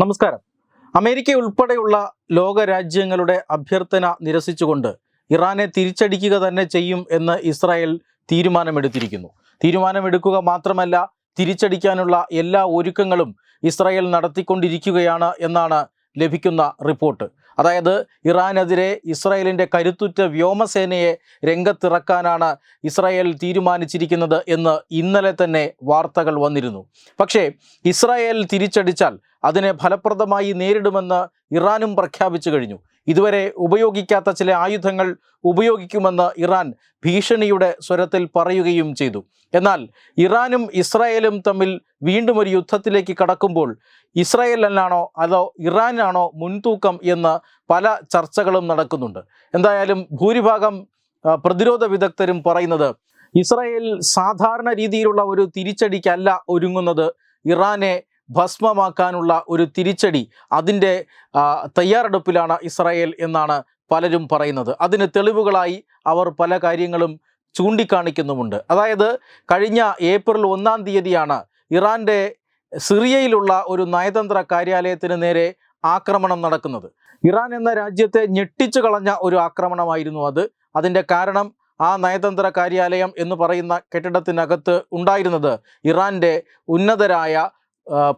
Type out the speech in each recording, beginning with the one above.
നമസ്കാരം. അമേരിക്ക ഉൾപ്പെടെയുള്ള ലോക രാജ്യങ്ങളുടെ അഭ്യർത്ഥന നിരസിച്ചുകൊണ്ട് ഇറാനെ തിരിച്ചടിക്കുക തന്നെ ചെയ്യും എന്ന് ഇസ്രായേൽ തീരുമാനമെടുത്തിരിക്കുന്നു. തീരുമാനമെടുക്കുക മാത്രമല്ല തിരിച്ചടിക്കാനുള്ള എല്ലാ ഒരുക്കങ്ങളും ഇസ്രായേൽ നടത്തിക്കൊണ്ടിരിക്കുകയാണ് എന്നാണ് ലഭിക്കുന്ന റിപ്പോർട്ട്. അതായത് ഇറാനെതിരെ ഇസ്രായേലിന്റെ കരുത്തുറ്റ വ്യോമസേനയെ രംഗത്തിറക്കാനാണ് ഇസ്രായേൽ തീരുമാനിച്ചിരിക്കുന്നത് എന്ന് ഇന്നലെ തന്നെ വാർത്തകൾ വന്നിരുന്നു. പക്ഷേ ഇസ്രായേൽ തിരിച്ചടിച്ചാൽ അതിനെ ഫലപ്രദമായി നേരിടുമെന്ന് ഇറാനും പ്രഖ്യാപിച്ചു കഴിഞ്ഞു. ഇതുവരെ ഉപയോഗിക്കാത്ത ചില ആയുധങ്ങൾ ഉപയോഗിക്കുമെന്ന് ഇറാൻ ഭീഷണിയുടെ സ്വരത്തിൽ പറയുകയും ചെയ്തു. എന്നാൽ ഇറാനും ഇസ്രായേലും തമ്മിൽ വീണ്ടും ഒരു യുദ്ധത്തിലേക്ക് കടക്കുമ്പോൾ ഇസ്രായേലിനാണോ അതോ ഇറാനാണോ മുൻതൂക്കം എന്ന് പല ചർച്ചകളും നടക്കുന്നുണ്ട്. എന്തായാലും ഭൂരിഭാഗം പ്രതിരോധ വിദഗ്ധരും പറയുന്നത് ഇസ്രായേൽ സാധാരണ രീതിയിലുള്ള ഒരു തിരിച്ചടിക്കല്ല ഒരുങ്ങുന്നത് ഇറാനെ ഭസ്മമാക്കാനുള്ള ഒരു തിരിച്ചടി അതിന്റെ തയ്യാറെടുപ്പിലാണ് ഇസ്രായേൽ എന്നാണ് പലരും പറയുന്നത്. അതിന് തെളിവുകളായി അവർ പല കാര്യങ്ങളും ചൂണ്ടിക്കാണിക്കുന്നുമുണ്ട്. അതായത് കഴിഞ്ഞ ഏപ്രിൽ ഒന്നാം തീയതിയാണ് ഇറാന്റെ സിറിയയിലുള്ള ഒരു നയതന്ത്ര കാര്യാലയത്തിന് നേരെ ആക്രമണം നടക്കുന്നത്. ഇറാൻ എന്ന രാജ്യത്തെ ഞെട്ടിച്ചു കളഞ്ഞ ഒരു ആക്രമണമായിരുന്നു അത്. അതിന്റെ കാരണം ആ നയതന്ത്ര കാര്യാലയം എന്ന് പറയുന്ന കെട്ടിടത്തിനകത്ത് ഉണ്ടായിരുന്നത് ഇറാന്റെ ഉന്നതരായ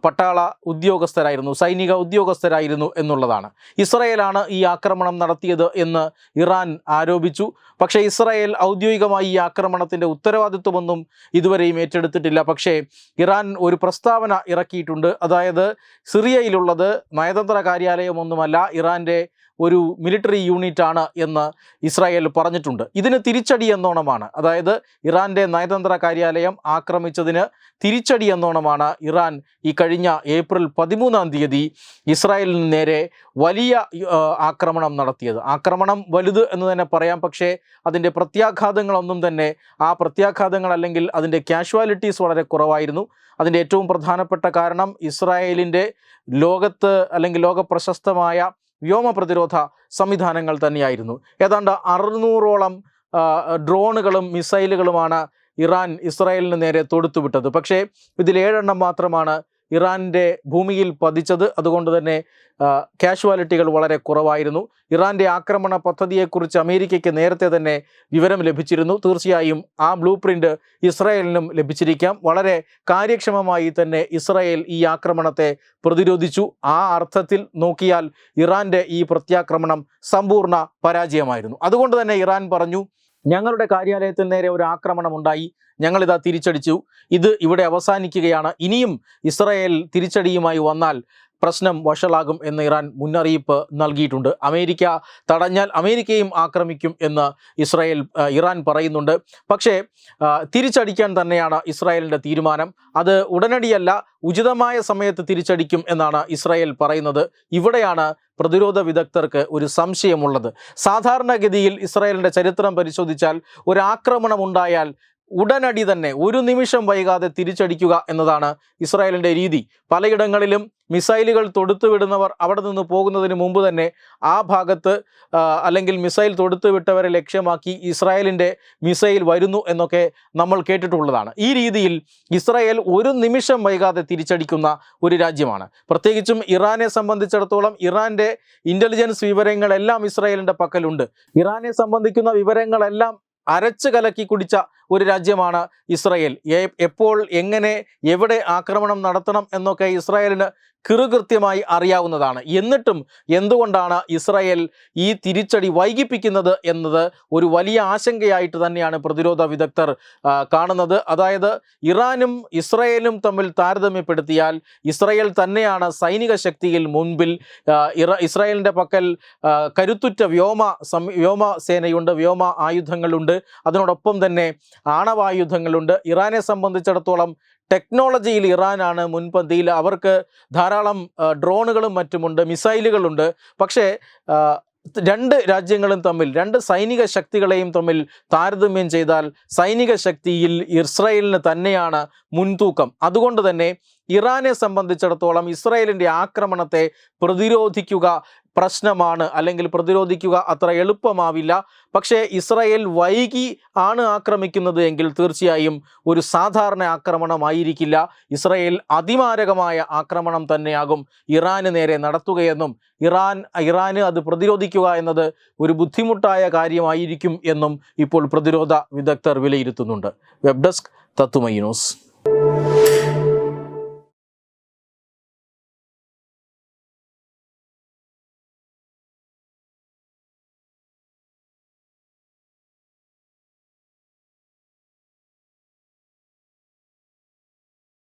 പട്ടാള ഉദ്യോഗസ്ഥരായിരുന്നു സൈനിക ഉദ്യോഗസ്ഥരായിരുന്നു എന്നുള്ളതാണ്. ഇസ്രയേലാണ് ഈ ആക്രമണം നടത്തിയത് എന്ന് ഇറാൻ ആരോപിച്ചു. പക്ഷേ ഇസ്രയേൽ ഔദ്യോഗികമായി ഈ ആക്രമണത്തിന്റെ ഉത്തരവാദിത്വമൊന്നും ഇതുവരെയും ഏറ്റെടുത്തിട്ടില്ല. പക്ഷേ ഇറാൻ ഒരു പ്രസ്താവന ഇറക്കിയിട്ടുണ്ട്. അതായത് സിറിയയിലുള്ളത് നയതന്ത്ര കാര്യാലയമൊന്നുമല്ല ഇറാന്റെ ഒരു മിലിറ്ററി ആണ് എന്ന് ഇസ്രായേൽ പറഞ്ഞിട്ടുണ്ട്. ഇതിന് തിരിച്ചടി എന്നോണമാണ്. അതായത് ഇറാന്റെ നയതന്ത്ര കാര്യാലയം ആക്രമിച്ചതിന് തിരിച്ചടി എന്നോണമാണ് ഇറാൻ ഈ കഴിഞ്ഞ ഏപ്രിൽ പതിമൂന്നാം തീയതി ഇസ്രായേലിന് നേരെ വലിയ ആക്രമണം നടത്തിയത്. ആക്രമണം വലുത് എന്ന് തന്നെ പറയാം. പക്ഷേ അതിന്റെ പ്രത്യാഘാതങ്ങളൊന്നും തന്നെ ആ പ്രത്യാഘാതങ്ങൾ അല്ലെങ്കിൽ അതിന്റെ കാഷ്വാലിറ്റീസ് വളരെ കുറവായിരുന്നു. അതിന്റെ ഏറ്റവും പ്രധാനപ്പെട്ട കാരണം ഇസ്രായേലിന്റെ ലോകത്ത് അല്ലെങ്കിൽ ലോക പ്രശസ്തമായ വ്യോമ പ്രതിരോധ സംവിധാനങ്ങൾ തന്നെയായിരുന്നു. ഏതാണ്ട് അറുന്നൂറോളം ഡ്രോണുകളും മിസൈലുകളുമാണ് ഇറാൻ ഇസ്രായേലിന് നേരെ തൊടുത്തുവിട്ടത്. പക്ഷേ ഇതിൽ ഏഴെണ്ണം മാത്രമാണ് ഇറാന്റെ ഭൂമിയിൽ പതിച്ചത്. അതുകൊണ്ട് തന്നെ കാഷ്വാലിറ്റികൾ വളരെ കുറവായിരുന്നു. ഇറാന്റെ ആക്രമണ പദ്ധതിയെക്കുറിച്ച് അമേരിക്കയ്ക്ക് നേരത്തെ തന്നെ വിവരം ലഭിച്ചിരുന്നു. തീർച്ചയായും ആ ബ്ലൂ പ്രിന്റ് ഇസ്രായേലിനും ലഭിച്ചിരിക്കാം. വളരെ കാര്യക്ഷമമായി തന്നെ ഇസ്രായേൽ ഈ ആക്രമണത്തെ പ്രതിരോധിച്ചു. ആ അർത്ഥത്തിൽ നോക്കിയാൽ ഇറാന്റെ ഈ പ്രത്യാക്രമണം സമ്പൂർണ പരാജയമായിരുന്നു. അതുകൊണ്ട് തന്നെ ഇറാൻ പറഞ്ഞു ഞങ്ങളുടെ കാര്യാലയത്തിന് നേരെ ഒരു ആക്രമണം ഉണ്ടായി. ഞങ്ങളിതാ തിരിച്ചടിച്ചു. ഇത് ഇവിടെ അവസാനിക്കുകയാണ്. ഇനിയും ഇസ്രായേൽ തിരിച്ചടിയുമായി വന്നാൽ പ്രശ്നം വഷളാകും എന്ന് ഇറാൻ മുന്നറിയിപ്പ് നൽകിയിട്ടുണ്ട്. അമേരിക്ക തടഞ്ഞാൽ അമേരിക്കയും ആക്രമിക്കും എന്ന് ഇസ്രായേൽ ഇറാൻ പറയുന്നുണ്ട്. പക്ഷേ തിരിച്ചടിക്കാൻ തന്നെയാണ് ഇസ്രായേലിന്റെ തീരുമാനം. അത് ഉടനടിയല്ല ഉചിതമായ സമയത്ത് തിരിച്ചടിക്കും എന്നാണ് ഇസ്രായേൽ പറയുന്നത്. ഇവിടെയാണ് പ്രതിരോധ വിദഗ്ധർക്ക് ഒരു സംശയമുള്ളത്. സാധാരണഗതിയിൽ ഇസ്രായേലിന്റെ ചരിത്രം പരിശോധിച്ചാൽ ഒരു ആക്രമണം ഉണ്ടായാൽ ഉടനടി തന്നെ ഒരു നിമിഷം വൈകാതെ തിരിച്ചടിക്കുക എന്നതാണ് ഇസ്രായേലിന്റെ രീതി. പലയിടങ്ങളിലും മിസൈലുകൾ തൊടുത്തുവിടുന്നവർ അവിടെ നിന്ന് പോകുന്നതിന് മുമ്പ് തന്നെ ആ ഭാഗത്ത് അല്ലെങ്കിൽ മിസൈൽ തൊടുത്തുവിട്ടവരെ ലക്ഷ്യമാക്കി ഇസ്രായേലിന്റെ മിസൈൽ വരുന്നു എന്നൊക്കെ നമ്മൾ കേട്ടിട്ടുള്ളതാണ്. ഈ രീതിയിൽ ഇസ്രായേൽ ഒരു നിമിഷം വൈകാതെ തിരിച്ചടിക്കുന്ന ഒരു രാജ്യമാണ്. പ്രത്യേകിച്ചും ഇറാനെ സംബന്ധിച്ചിടത്തോളം ഇറാന്റെ ഇന്റലിജൻസ് വിവരങ്ങളെല്ലാം ഇസ്രായേലിന്റെ പക്കലുണ്ട്. ഇറാനെ സംബന്ധിക്കുന്ന വിവരങ്ങളെല്ലാം അരച്ച് കലക്കി കുടിച്ച ഒരു രാജ്യമാണ് ഇസ്രായേൽ. എപ്പോൾ എങ്ങനെ എവിടെ ആക്രമണം നടത്തണം എന്നൊക്കെ ഇസ്രായേലിന് കിറുകൃത്യമായി അറിയാവുന്നതാണ്. എന്നിട്ടും എന്തുകൊണ്ടാണ് ഇസ്രായേൽ ഈ തിരിച്ചടി വൈകിപ്പിക്കുന്നത് എന്നത് ഒരു വലിയ ആശങ്കയായിട്ട് തന്നെയാണ് പ്രതിരോധ വിദഗ്ധർ കാണുന്നത്. അതായത് ഇറാനും ഇസ്രായേലും തമ്മിൽ താരതമ്യപ്പെടുത്തിയാൽ ഇസ്രായേൽ തന്നെയാണ് സൈനിക ശക്തിയിൽ മുൻപിൽ ഇസ്രായേലിന്റെ പക്കൽ കരുത്തുറ്റ വ്യോമ വ്യോമ സേനയുണ്ട് വ്യോമ ആയുധങ്ങളുണ്ട്. അതിനോടൊപ്പം തന്നെ ആണവായുധങ്ങളുണ്ട്. ഇറാനെ സംബന്ധിച്ചിടത്തോളം ടെക്നോളജിയിൽ ഇറാനാണ് മുൻപന്തിയിൽ അവർക്ക് ആ, ഡ്രോണുകളും മറ്റുമുണ്ട് മിസൈലുകളുണ്ട്. പക്ഷേ രണ്ട് രാജ്യങ്ങളും തമ്മിൽ രണ്ട് സൈനിക ശക്തികളെയും തമ്മിൽ താരതമ്യം ചെയ്താൽ സൈനിക ശക്തിയിൽ ഇസ്രായേലിന് തന്നെയാണ് മുൻതൂക്കം. അതുകൊണ്ട് തന്നെ ഇറാനെ സംബന്ധിച്ചിടത്തോളം ഇസ്രായേലിന്റെ ആക്രമണത്തെ പ്രതിരോധിക്കുക പ്രശ്നമാണ് അല്ലെങ്കിൽ പ്രതിരോധിക്കുക അത്ര എളുപ്പമാവില്ല. പക്ഷേ ഇസ്രായേൽ വൈകി ആണ് ആക്രമിക്കുന്നത് എങ്കിൽ തീർച്ചയായും ഒരു സാധാരണ ആക്രമണമായിരിക്കില്ല. ഇസ്രായേൽ അതിമാരകമായ ആക്രമണം തന്നെയാകും ഇറാന് നേരെ നടത്തുകയെന്നും ഇറാൻ ഇറാന് അത് പ്രതിരോധിക്കുക എന്നത് ഒരു ബുദ്ധിമുട്ടായ കാര്യമായിരിക്കും എന്നും ഇപ്പോൾ പ്രതിരോധ വിദഗ്ധർ വിലയിരുത്തുന്നുണ്ട്. വെബ് ഡെസ്ക് തത്തുമൈ ന്യൂസ്.